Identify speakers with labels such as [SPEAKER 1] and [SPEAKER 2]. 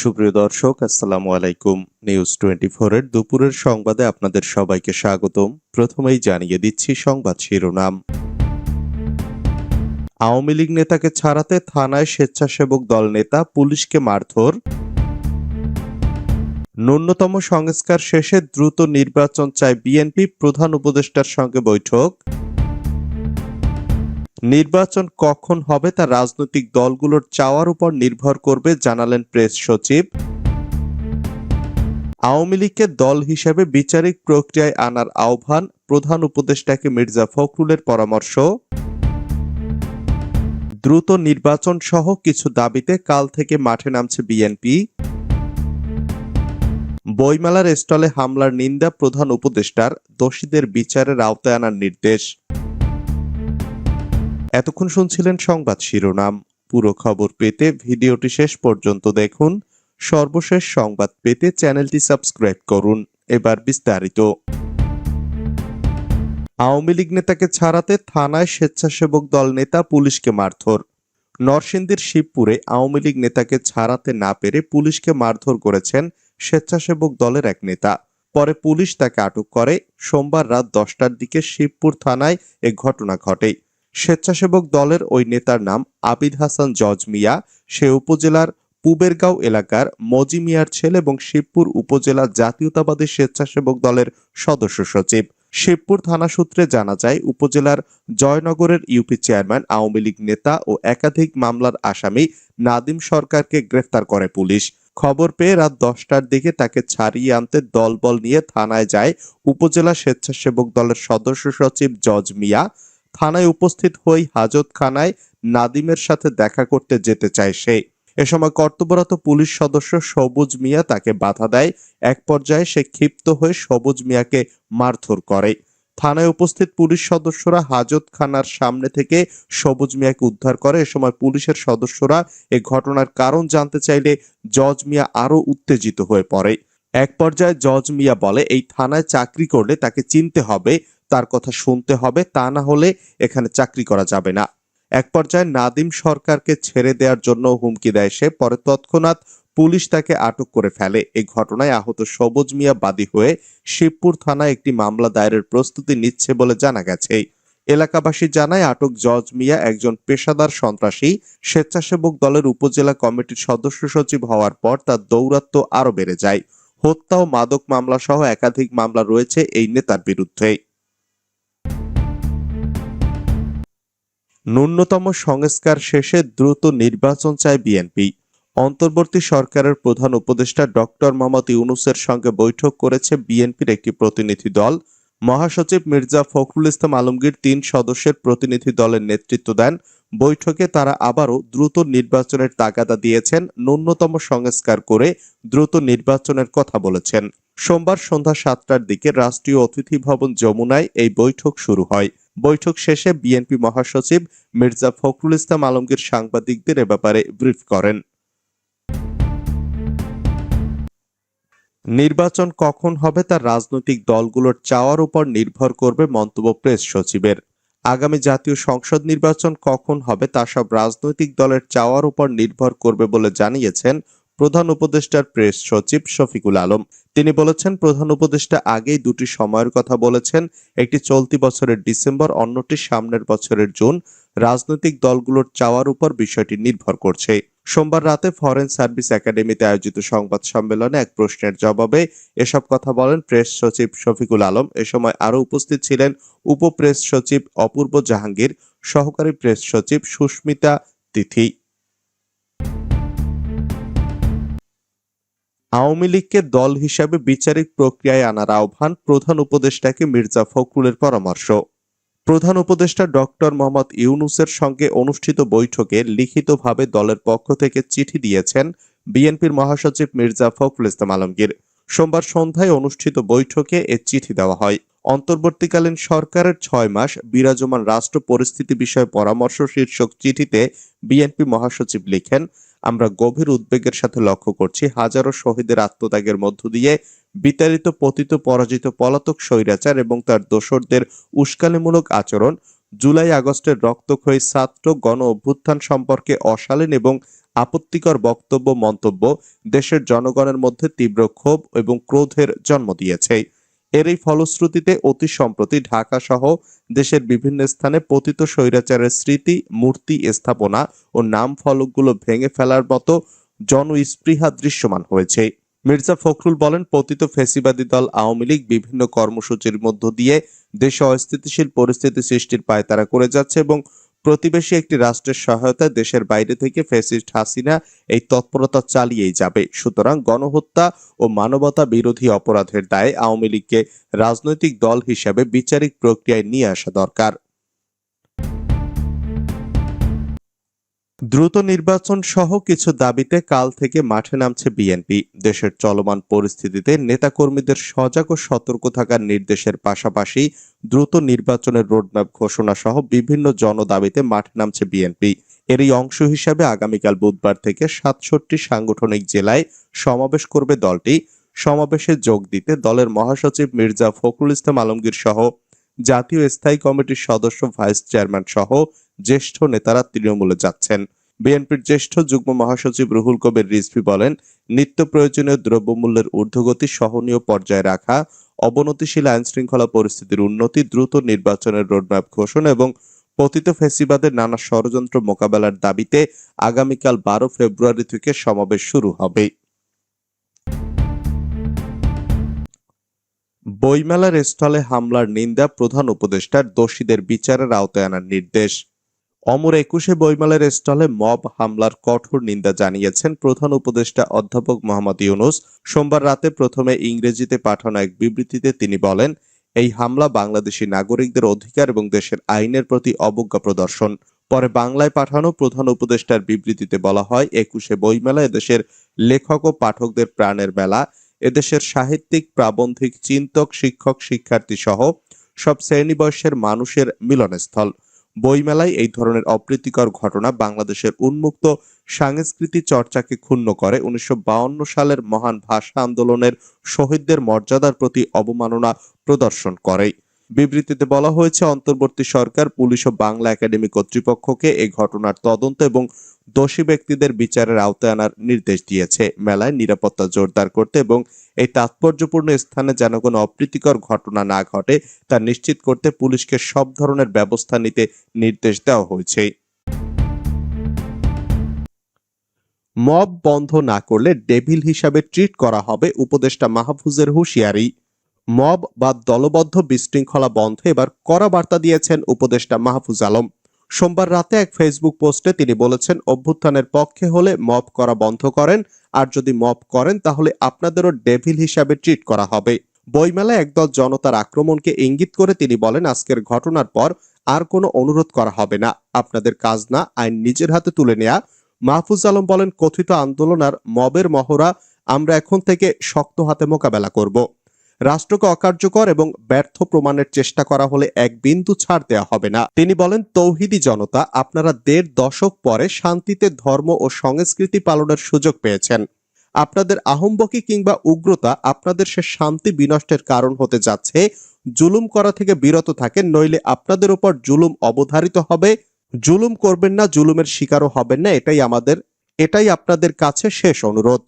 [SPEAKER 1] সুপ্রিয় দর্শক, আসসালামু আলাইকুম। নিউজ টোয়েন্টি এর দুপুরের সংবাদে আপনাদের সবাইকে স্বাগতম। প্রথমেই জানিয়ে দিচ্ছি সংবাদ শিরোনাম। আওয়ামী লীগ নেতাকে ছাড়াতে থানায় স্বেচ্ছাসেবক দল নেতা পুলিশকে মারধর। ন্যূনতম সংস্কার শেষে দ্রুত নির্বাচন চায় বিএনপি প্রধান উপদেষ্টার সঙ্গে বৈঠক। নির্বাচন কখন হবে তা রাজনৈতিক দলগুলোর চাওয়ার উপর নির্ভর করবে, জানালেন প্রেস সচিব। আওয়ামী লীগকে দল হিসেবে বিচারিক প্রক্রিয়ায় আনার আহ্বান, প্রধান উপদেষ্টাকে মির্জা ফখরুলের পরামর্শ। দ্রুত নির্বাচন সহ কিছু দাবিতে কাল থেকে মাঠে নামছে বিএনপি। বইমেলার স্টলে হামলার নিন্দা প্রধান উপদেষ্টার, দোষীদের বিচারের আওতায় আনার নির্দেশ। এতক্ষণ শুনছিলেন সংবাদ শিরোনাম। পুরো খবর পেতে ভিডিওটি শেষ পর্যন্ত দেখুন। সর্বশেষ সংবাদ পেতে চ্যানেলটি সাবস্ক্রাইব করুন। এবার বিস্তারিত। আওয়ামী লীগ নেতাকে ছাড়াতে থানায় স্বেচ্ছাসেবক দল নেতা পুলিশকে মারধর। নরসিংদীর শিবপুরে আওয়ামী লীগ নেতাকে ছাড়াতে না পেরে পুলিশকে মারধর করেছেন স্বেচ্ছাসেবক দলের এক নেতা। পরে পুলিশ তাকে আটক করে। সোমবার রাত দশটার দিকে শিবপুর থানায় এ ঘটনা ঘটে। স্বেচ্ছাসেবক দলের ওই নেতার নাম আবিদ হাসান জজ মিয়া। সে উপজেলার পুবেরগাঁও এলাকার মজি মিয়ার ছেলে এবং শিবপুর উপজেলা জাতীয়তাবাদী স্বেচ্ছাসেবক দলের সদস্য সচিব। শিবপুর থানা সূত্রে জানা যায়, উপজেলার জয়নগরের ইউপি চেয়ারম্যান, আওয়ামী লীগ নেতা ও একাধিক মামলার আসামি নাদিম সরকারকে গ্রেফতার করে পুলিশ। খবর পেয়ে রাত দশটার দিকে তাকে ছাড়িয়ে আনতে দলবল নিয়ে থানায় যায় উপজেলা স্বেচ্ছাসেবক দলের সদস্য সচিব জজ মিয়া। থানায় উপস্থিত হই হাজতখানায় নাদিমের সাথে দেখা করতে যেতে চায় সে। এ সময় কর্তব্যরত পুলিশ সদস্য সবুজ মিয়া তাকে বাধা দেয়। এক পর্যায়ে সে ক্ষিপ্ত হয়ে সবুজ মিয়াকে মারধর করে। থানায় উপস্থিত পুলিশ সদস্যরা হাজতখানার সামনে থেকে সবুজ মিয়াকে উদ্ধার করে। এ সময় পুলিশের সদস্যরা এ ঘটনার কারণ জানতে চাইলে জজ মিয়া আরও উত্তেজিত হয়ে পড়ে। এক পর্যায়ে জজ মিয়া বলে, এই থানায় চাকরি করলে তাকে চিনতে হবে। তার কথা শুনতে হবে, তা না হলে এখানে চাকরি করা যাবে না। এক পর্যায়ে নাদিম সরকারকে ছেড়ে দেওয়ার জন্য হুমকি দেয় সে, পরে তৎক্ষণাৎ পুলিশ তাকে আটক করে ফেলে। এই ঘটনায় আহত সবুজ মিয়া বাদী হয়ে শিবপুর থানায় একটি মামলা দায়েরের প্রস্তুতি নিচ্ছে বলে জানা গেছে। এলাকাবাসী জানায়, আটক জজ মিয়া একজন পেশাদার সন্ত্রাসী, স্বেচ্ছাসেবক দলের উপজেলা কমিটির সদস্য সচিব হওয়ার পর তার দৌরাত্ম্য আরও বেড়ে যায়। হত্যা ও মাদক মামলা সহ একাধিক মামলা রয়েছে এই নেতার বিরুদ্ধে। ন্যূনতম সংস্কার শেষে দ্রুত নির্বাচন চায় বিএনপি। অন্তর্বর্তী সরকারের প্রধান উপদেষ্টা ডক্টর মোহাম্মদ ইউনুসের সঙ্গে বৈঠক করেছে বিএনপির একটি প্রতিনিধি দল। মহাসচিব মির্জা ফখরুল ইসলাম আলমগীর তিন সদস্যের প্রতিনিধি দলের নেতৃত্ব দেন। বৈঠকে তারা আবারও দ্রুত নির্বাচনের তাগাদা দিয়েছেন, ন্যূনতম সংস্কার করে দ্রুত নির্বাচনের কথা বলেছেন। সোমবার সন্ধ্যা সাতটার দিকে রাষ্ট্রীয় অতিথি ভবন যমুনায় এই বৈঠক শুরু হয়। বৈঠক শেষে বিএনপি মহাসচিব মির্জা ফখরুল ইসলাম আলমগীর সাংবাদিকদের এ ব্যাপারে ব্রিফ করেন। নির্বাচন কখন হবে তা রাজনৈতিক দলগুলোর চাওয়ার উপর নির্ভর করবে মন্তব্য প্রেস সচিবের। আগামী জাতীয় সংসদ নির্বাচন কখন হবে তা সব রাজনৈতিক দলের চাওয়ার উপর নির্ভর করবে বলে জানিয়েছেন প্রধান উপদেষ্টার প্রেস সচিব শফিকুল আলম। তিনি বলেছেন, প্রধান উপদেষ্টা আগেই দুটি সময়ের কথা বলেছেন, একটি চলতি বছরের ডিসেম্বর, অন্যটি সামনের বছরের জুন। রাজনৈতিক দলগুলোর চাওয়ার উপর বিষয়টি নির্ভর করছে। সোমবার রাতে ফরেন সার্ভিস একাডেমিতে আয়োজিত সংবাদ সম্মেলনে এক প্রশ্নের জবাবে এসব কথা বলেন প্রেস সচিব শফিকুল আলম। এ সময় আরও উপস্থিত ছিলেন উপপ্রেস সচিব অপূর্ব জাহাঙ্গীর, সহকারী প্রেস সচিব সুস্মিতা তিথি। আওয়ামী লীগকে দল হিসাবে বিচারিক প্রক্রিয়ায় আনার আহ্বান প্রধান উপদেষ্টাকে মির্জা ফখরুলের পরামর্শ। প্রধান উপদেষ্টা ডক্টর মোহাম্মদ ইউনুসের সঙ্গে অনুষ্ঠিত বৈঠকে লিখিতভাবে দলের পক্ষ থেকে চিঠি দিয়েছেন বিএনপির মহাসচিব মির্জা ফখরুল ইসলাম আলমগীর। সোমবার সন্ধ্যায় অনুষ্ঠিত বৈঠকে এ চিঠি দেওয়া হয়। অন্তর্বর্তীকালীন সরকারের ছয় মাস বিরাজমান রাষ্ট্র পরিস্থিতি বিষয়ে পরামর্শ শীর্ষক চিঠিতে বিএনপি মহাসচিব লিখেন, আমরা গভীর উদ্বেগের সাথে লক্ষ্য করছি হাজারো শহীদের আত্মত্যাগের মধ্য দিয়ে বিতাড়িত, পতিত, পরাজিত পলাতক স্বৈরাচার এবং তার দোসরদের উস্কানিমূলক আচরণ, জুলাই আগস্টের রক্তক্ষয়ী ছাত্র গণ অভ্যুত্থান সম্পর্কে অশালীন এবং আপত্তিকর বক্তব্য, মন্তব্য দেশের জনগণের মধ্যে তীব্র ক্ষোভ এবং ক্রোধের জন্ম দিয়েছে। এর এই ফলশ্রুতিতে অতি সম্প্রতি ঢাকা সহ দেশের বিভিন্ন স্থানে পতিত স্বৈরাচারের স্মৃতি, মূর্তি স্থাপনা ও নাম ফলকগুলো ভেঙে ফেলার মতো জনস্পৃহা দৃশ্যমান হয়েছে। মির্জা ফখরুল বলেন, পতিত ফেসিবাদী দল আওয়ামী লীগ বিভিন্ন কর্মসূচির মধ্য দিয়ে দেশে অস্থিতিশীল পরিস্থিতি সৃষ্টির পায়তারা করে যাচ্ছে এবং প্রতিবেশী একটি রাষ্ট্রের সহায়তায় দেশের বাইরে থেকে ফেসিস্ট হাসিনা এই তৎপরতা চালিয়েই যাবে। সুতরাং গণহত্যা ও মানবতা বিরোধী অপরাধের দায়ে আওয়ামী লীগকে রাজনৈতিক দল হিসাবে বিচারিক প্রক্রিয়ায় নিয়ে আসা দরকার। দ্রুত নির্বাচন সহ কিছু দাবিতে কাল থেকে মাঠে নামছে বিএনপি। দেশের চলমান পরিস্থিতিতে নেতাকর্মীদের সজাগ ও সতর্ক থাকার নির্দেশের পাশাপাশি দ্রুত নির্বাচনের রোডম্যাপ ঘোষণা সহ বিভিন্ন জনদাবিতে মাঠে নামছে বিএনপি। এরই অংশ হিসাবে আগামীকাল বুধবার থেকে সাতষট্টি সাংগঠনিক জেলায় সমাবেশ করবে দলটি। সমাবেশে যোগ দিতে দলের মহাসচিব মির্জা ফখরুল ইসলাম আলমগীর সহ জাতীয় স্থায়ী কমিটির সদস্য, ভাইস চেয়ারম্যান সহ জ্যেষ্ঠ নেতারা তৃণমূলে যাচ্ছেন। বিএনপির জ্যেষ্ঠ যুগ্ম মহাসচিব রুহুল কবির রিজভি বলেন, নিত্য প্রয়োজনীয় দ্রব্যমূল্যের ঊর্ধ্বগতি সহনীয় পর্যায়ে রাখা, অবনতিশীল আইন শৃঙ্খলা পরিস্থিতির উন্নতি, দ্রুত নির্বাচনের রোডম্যাপ ঘোষণা এবং পতিত ফেসিবাদের নানা ষড়যন্ত্র মোকাবেলার দাবিতে আগামীকাল বারো ফেব্রুয়ারি থেকে সমাবেশ শুরু হবে। বইমেলার স্টলে হামলার নিন্দা প্রধান উপদেষ্টার দোষীদের বিচারের আওতায় আনার নির্দেশ। অমর একুশে বইমেলার স্টলে মব হামলার কঠোর নিন্দা জানিয়েছেন প্রধান উপদেষ্টা অধ্যাপক মোহাম্মদ ইউনুস। সোমবার রাতে প্রথমে ইংরেজিতে পাঠানো এক বিবৃতিতে তিনি বলেন, এই হামলা বাংলাদেশি নাগরিকদের অধিকার এবং দেশের আইনের প্রতি অবজ্ঞা প্রদর্শন। পরে বাংলায় পাঠানো প্রধান উপদেষ্টার বিবৃতিতে বলা হয়, একুশে বইমেলা এদেশের লেখক ও পাঠকদের প্রাণের মেলা। এদেশের সাহিত্যিক, প্রাবন্ধিক, চিন্তক, শিক্ষক শিক্ষার্থী সহ সব শ্রেণি বয়সের মানুষের মিলনস্থল। বইমেলায় এই ধরনের অপ্রীতিকর ঘটনা বাংলাদেশের উন্মুক্ত সাংস্কৃতিক চর্চাকে ক্ষুণ্ণ করে। উনিশশো সালের মহান ভাষা আন্দোলনের শহীদদের মর্যাদার প্রতি অবমাননা প্রদর্শন করে। বিবৃতিতে বলা হয়েছে, অন্তর্বর্তী সরকার, পুলিশ ও বাংলা একাডেমি কর্তৃপক্ষকে এই ঘটনার তদন্ত এবং দোষী ব্যক্তিদের বিচারের আওতায় আনার নির্দেশ দিয়েছে। মেলায় নিরাপত্তা জোরদার করতে এবং এই তাৎপর্যপূর্ণ স্থানে যেন কোনো অপ্রীতিকর ঘটনা না ঘটে, তা নিশ্চিত করতে পুলিশকে সব ধরনের ব্যবস্থা নিতে নির্দেশ দেওয়া হয়েছে। মব বন্ধ না করলে ডেভিল হিসাবে ট্রিট করা হবে উপদেষ্টা মাহফুজের হুঁশিয়ারি। মব বা দলবদ্ধ বিশৃঙ্খলা বন্ধ, এবার কড়া বার্তা দিয়েছেন উপদেষ্টা মাহফুজ আলম। সোমবার রাতে এক ফেসবুক পোস্টে তিনি বলেছেন, অভ্যুত্থানের পক্ষে হলে মব করা বন্ধ করেন, আর যদি মব করেন তাহলে আপনাদেরও ডেভিল হিসাবে ট্রিট করা হবে। বইমেলায় একদল জনতার আক্রমণকে ইঙ্গিত করে তিনি বলেন, আজকের ঘটনার পর আর কোনো অনুরোধ করা হবে না। আপনাদের কাজ না, আইন নিজের হাতে তুলে নেয়া। মাহফুজ আলম বলেন, কথিত আন্দোলন আর মবের মহড়া আমরা এখন থেকে শক্ত হাতে মোকাবেলা করব। রাষ্ট্রকে অকার্যকর এবং ব্যর্থ প্রমাণের চেষ্টা করা হলে এক বিন্দু ছাড় দেওয়া হবে না। তিনি বলেন, তৌহিদি জনতা আপনারা দেড় দশক পরে শান্তিতে ধর্ম ও সংস্কৃতি পালনের সুযোগ পেয়েছেন। আপনাদের আহম্বকি কিংবা উগ্রতা আপনাদের সে শান্তি বিনষ্টের কারণ হতে যাচ্ছে। জুলুম করা থেকে বিরত থাকেন, নইলে আপনাদের উপর জুলুম অবধারিত হবে। জুলুম করবেন না, জুলুমের শিকারও হবেন না। এটাই আমাদের, এটাই আপনাদের কাছে শেষ অনুরোধ।